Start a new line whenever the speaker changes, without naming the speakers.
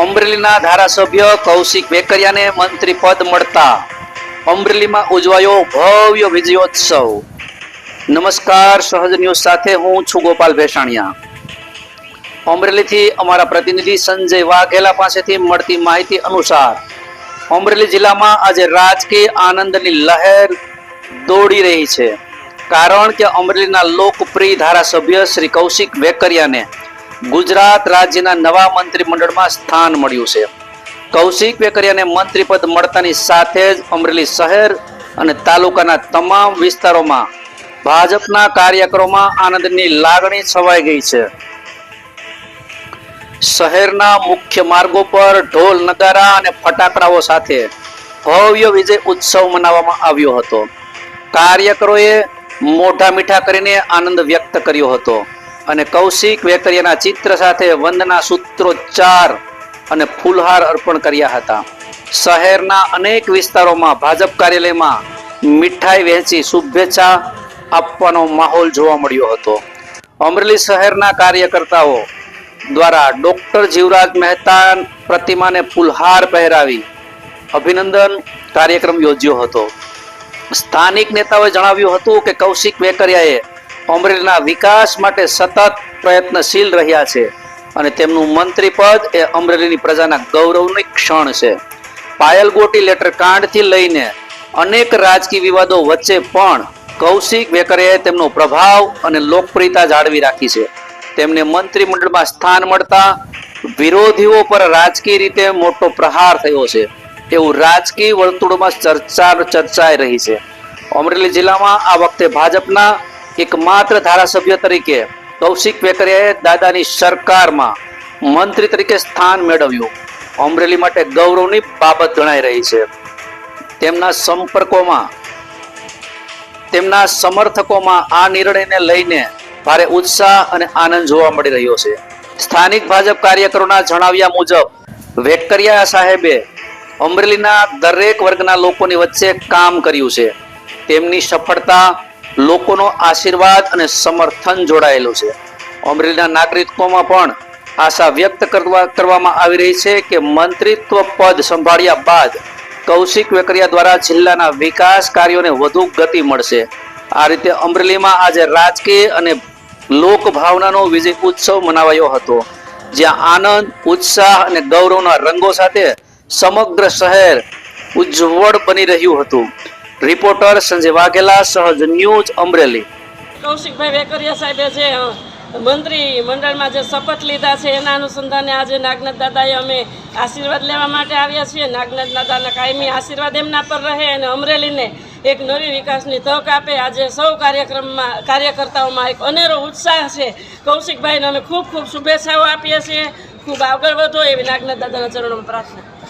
અમરેલીના ધારાસભ્ય કૌશિક વેકરિયાને મંત્રી પદ મળતા અમરેલીમાં ઉજવાયો ભવ્ય વિજયોત્સવ. નમસ્કાર, સહજ ન્યૂઝ સાથે હું છું ગોપાલ ભેસાણિયા. અમરેલીથી અમારા પ્રતિનિધિ સંજય વાઘેલા પાસેથી મળતી માહિતી અનુસાર, અમરેલી જિલ્લામાં આજે રાજકીય આનંદની લહેર દોડી રહી છે. કારણ કે અમરેલીના લોકપ્રિય ધારાસભ્ય શ્રી કૌશિક વેકરિયાને ગુજરાત રાજ્યના નવા મંત્રીમંડળમાં સ્થાન મળ્યું છે. કૌશિક વેકરિયાને મંત્રીપદ મળતાની સાથે જ અમરેલી શહેર અને તાલુકાના તમામ વિસ્તારોમાં ભાજપના કાર્યકરોમાં આનંદની લાગણી છવાઈ ગઈ છે. શહેરના મુખ્ય માર્ગો પર ઢોલ, નગારા અને ફટાકડાઓ સાથે ભવ્ય વિજય ઉત્સવ મનાવવામાં આવ્યો હતો. કાર્યકરોએ મોઢા મીઠા કરીને આનંદ વ્યક્ત કર્યો હતો. અને કૌશિક વેકરિયાના ચિત્ર સાથે વંદના સૂત્રોચ્ચાર અને ફૂલહાર અર્પણ કર્યા હતા. શહેરના અનેક વિસ્તારોમાં ભાજપ કાર્યાલયમાં મીઠાઈ વહેંચી શુભેચ્છા આપવાનો માહોલ જોવા મળ્યો હતો. અમરેલી શહેરના કાર્યકર્તાઓ દ્વારા ડોક્ટર જીવરાજ મહેતા પ્રતિમાને ફૂલહાર પહેરાવી અભિનંદન કાર્યક્રમ યોજ્યો હતો. સ્થાનિક નેતાઓએ જણાવ્યું હતું કે કૌશિક વેકરિયાએ અમરેલીના વિકાસ માટે સતત પ્રયત્નશીલ રહ્યા છે અને તેમનું મંત્રી પદ એ અમરેલીની પ્રજાના ગૌરવની ક્ષણ છે. પાયલ ગોટી લેટર કાંડથી લઈને અનેક રાજકીય વિવાદો વચ્ચે પણ કૌશિક વેકરે તેમનો પ્રભાવ અને લોકપ્રિયતા જાળવી રાખી છે. તેમને મંત્રીમંડળમાં સ્થાન મળતા વિરોધીઓ પર રાજકીય રીતે મોટો પ્રહાર થયો છે. એવું રાજકીય વર્તુળોમાં ચર્ચા ચર્ચાઈ રહી છે. અમરેલી જિલ્લામાં આ વખતે ભાજપના એકમાત્ર ધારાસભ્ય તરીકે કૌશિક વેકરે દાદાની સરકારમાં મંત્રી તરીકે સ્થાન મેળવ્યું. અમરેલી માટે ગૌરવની બાબત ગણાઈ રહી છે. તેમના સંપર્કોમાં, તેમના સમર્થકોમાં આ નિર્ણયને લઈને ભારે ઉત્સાહ અને આનંદ જોવા મળી રહ્યો છે. સ્થાનિક ભાજપ કાર્યકરોના જણાવ્યા મુજબ, વેકરિયા સાહેબે અમરેલીના દરેક વર્ગના લોકોની વચ્ચે કામ કર્યું છે. તેમની સફળતા લોકોનો આશીર્વાદ અને સમર્થન જોડાયેલું છે. અમરેલીના નાગરિકોમાં પણ આશા વ્યક્ત કરવા, કરવામાં આવી રહી છે કે મંત્રીત્વ પદ સંભાળ્યા બાદ કૌશિક વેકરિયા દ્વારા જિલ્લાના વિકાસ કાર્યોને વધુ ગતિ મળશે. આ રીતે અમરેલીમાં આજે રાજકીય અને લોક ભાવનાનો વિજય ઉત્સવ મનાવાયો હતો, જ્યાં આનંદ, ઉત્સાહ અને ગૌરવના રંગો સાથે સમગ્ર શહેર ઉજ્જવળ બની રહ્યું હતું. રિપોર્ટર સંજય વાઘેલા, સહજ ન્યૂઝ અમરેલી.
કૌશિકભાઈ વેકરિયા સાહેબે જે મંત્રી મંડળમાં જે શપથ લીધા છે, એના અનુસંધાને આજે નાગનાથ દાદાએ અમે આશીર્વાદ લેવા માટે આવ્યા છીએ. નાગનાથ દાદાના કાયમી આશીર્વાદ એમના પર રહે અને અમરેલીને એક નવી વિકાસની તક આપે. આજે સૌ કાર્યક્રમમાં, કાર્યકર્તાઓમાં એક અનેરો ઉત્સાહ છે. કૌશિકભાઈને અમે ખૂબ ખૂબ શુભેચ્છાઓ આપીએ છીએ. ખૂબ આગળ વધો એવી નાગનાથ દાદાના ચરણોમાં પ્રાર્થના.